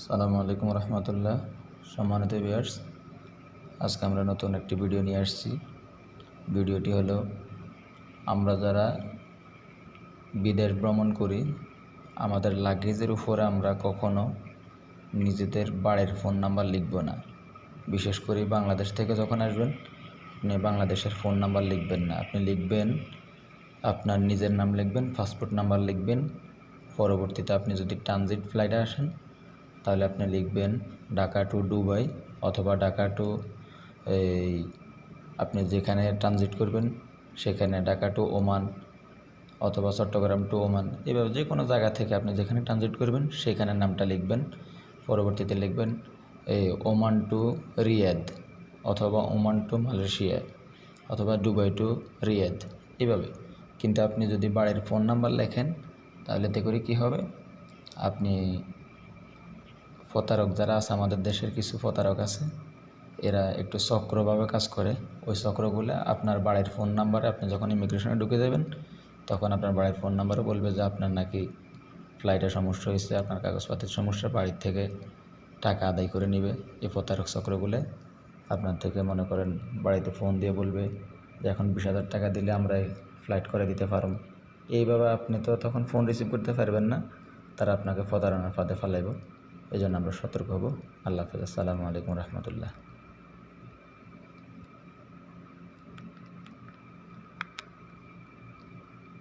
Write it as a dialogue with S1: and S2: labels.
S1: সালামু আলাইকুম রহমতুল্লাহ। সম্মানিত ভিউয়ার্স আজকে আমরা নতুন একটি ভিডিও নিয়ে আসছি। ভিডিওটি হলো, আমরা যারা বিদেশ ভ্রমণ করি, আমাদের লাগেজের উপরে আমরা কখনো নিজেদের বাড়ির ফোন নাম্বার লিখব না। বিশেষ করে বাংলাদেশ থেকে যখন আসবেন, আপনি বাংলাদেশের ফোন নাম্বার লিখবেন না। আপনি লিখবেন, আপনার নিজের নাম লিখবেন পাসপোর্ট নাম্বার লিখবেন। পরবর্তীতে আপনি যদি ট্রানজিট ফ্লাইটে আসেন তাহলে আপনি লিখবেন ঢাকা টু দুবাই অথবা ঢাকা টু এই আপনি যেখানে ট্রানজিট করবেন, সেখানে ঢাকা টু ওমান অথবা চট্টগ্রাম টু ওমান এভাবে যে কোনো জায়গা থেকে আপনি যেখানে ট্রানজিট করবেন সেখানে নামটা লিখবেন। পরবর্তীতে লিখবেন এই ওমান টু রিয়াদ অথবা ওমান টু মালয়েশিয়া অথবা দুবাই টু রিয়াদ এভাবে। কিন্তু আপনি যদি বাড়ির ফোন নাম্বার লেখেন, তাহলে এতে করে কী হবে? আপনি প্রতারক যারা আছে, আমাদের দেশের কিছু প্রতারক আছে, এরা একটু চক্রভাবে কাজ করে। ওই চক্রগুলো আপনার বাড়ির ফোন নাম্বারে আপনি যখন ইমিগ্রেশনে ঢুকে যাবেন, তখন আপনার বাড়ির ফোন নাম্বারে বলবে যে আপনার নাকি ফ্লাইটের সমস্যা হয়েছে, আপনার কাগজপাতির সমস্যা, বাড়ির থেকে টাকা আদায় করে নেবে। এই প্রতারক চক্রগুলো আপনার থেকে মনে করেন বাড়িতে ফোন দিয়ে বলবে যে এখন বিশ হাজার টাকা দিলে আমরা ফ্লাইট করে দিতে পারব। এইভাবে আপনি তো তখন ফোন রিসিভ করতে পারবেন না, তারা আপনাকে প্রতারণার ফাঁদে ফেলাইব। এই জন্য আমরা সতর্ক হব। আল্লাহ হাফেজ। আসসালামু আলাইকুম রহমতুল্লাহ।